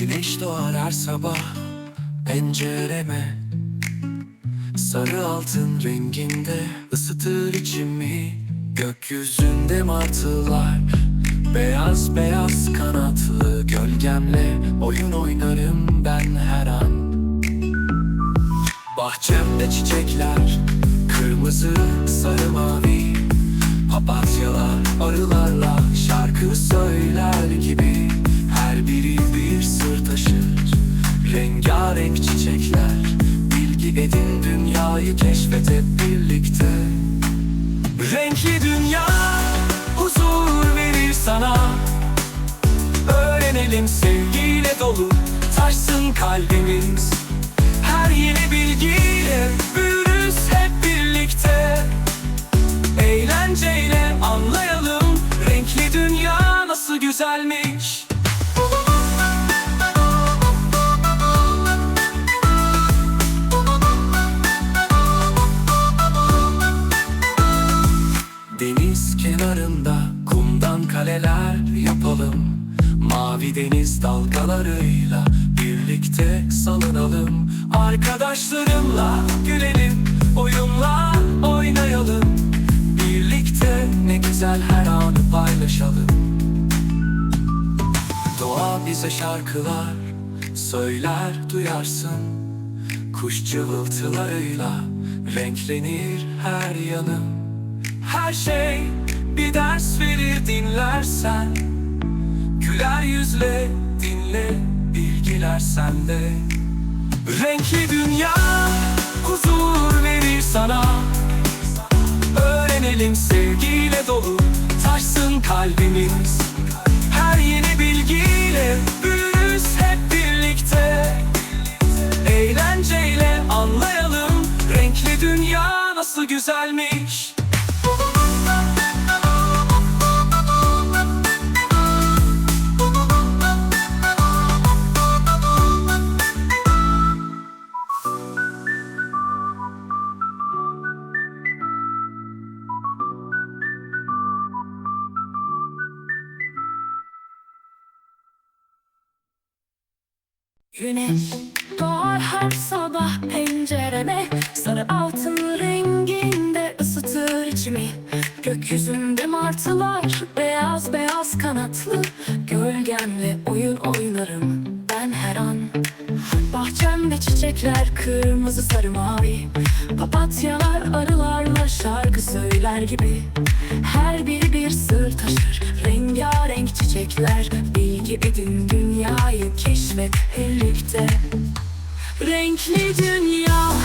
Güneş doğar her sabah pencereme. Sarı altın renginde ısıtır içimi. Gökyüzünde martılar Beyaz beyaz kanatlı gölgemle Oyun oynarım ben her an. Bahçemde çiçekler Kırmızı, sarı, mavi. Papatyalar, arılarla Şarkı söyler gibi biri bir sır taşır. Rengarenk çiçekler Bilgi edin dünyayı keşfet hep birlikte. Renkli dünya huzur verir sana. Öğrenelim sevgiyle dolu Taşsın kalbimiz. Her yeni bilgiyle kaleler yapalım. Mavi deniz dalgalarıyla birlikte salınalım. Arkadaşlarımla gülelim, oyunla oynayalım. Birlikte ne güzel her anı paylaşalım. Doğa bize şarkılar söyler duyarsın. Kuş cıvıltılarıyla renklenir her yanım. Her şey bir ders verir dinlersen. Güler yüzle dinle bilgiler sende. Renkli dünya huzur verir sana. Öğrenelim sevgiyle dolu taşsın kalbimiz. Her yeni bilgiyle büyürüz hep birlikte. Eğlenceyle anlayalım renkli dünya nasıl güzelmiş Güneş doğar her sabah pencereme. Sarı altın renginde ısıtır içimi. Gökyüzünde martılar beyaz beyaz kanatlı. Gölgemle oyun oynarım ben her an. Bahçemde çiçekler kırmızı sarı mavi. Papatyalar arılarla şarkı söyler gibi. Her biri bir sır taşır. Rengarenk çiçekler edin dünyayı keşfet birlikte. Renkli dünya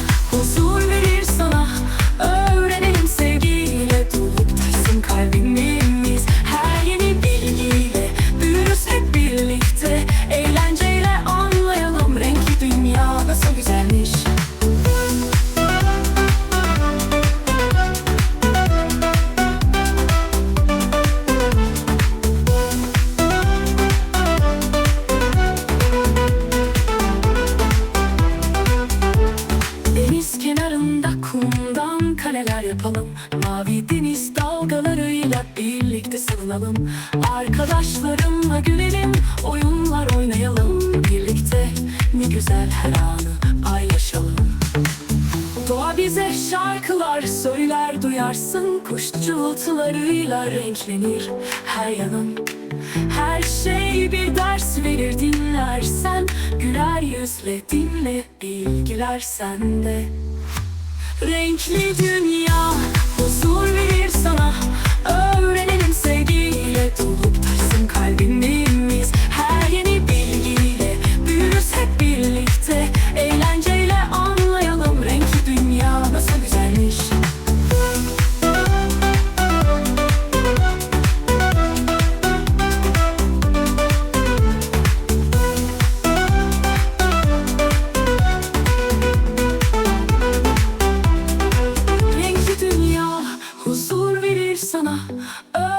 kaleler yapalım. Mavi deniz dalgalarıyla birlikte salınalım Arkadaşlarımla gülelim, oyunlar oynayalım. Birlikte ne güzel her anı paylaşalım. Doğa bize şarkılar söyler duyarsın. Kuş cıvıltılarıyla renklenir her yanım Her şey bir ders verir dinlersen. Güler yüzle dinle bilgiler sende Renkli dünya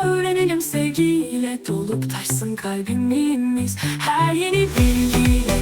Öğrenelim sevgiyle Dolup taşsın kalbimiz Her yeni bilgiyle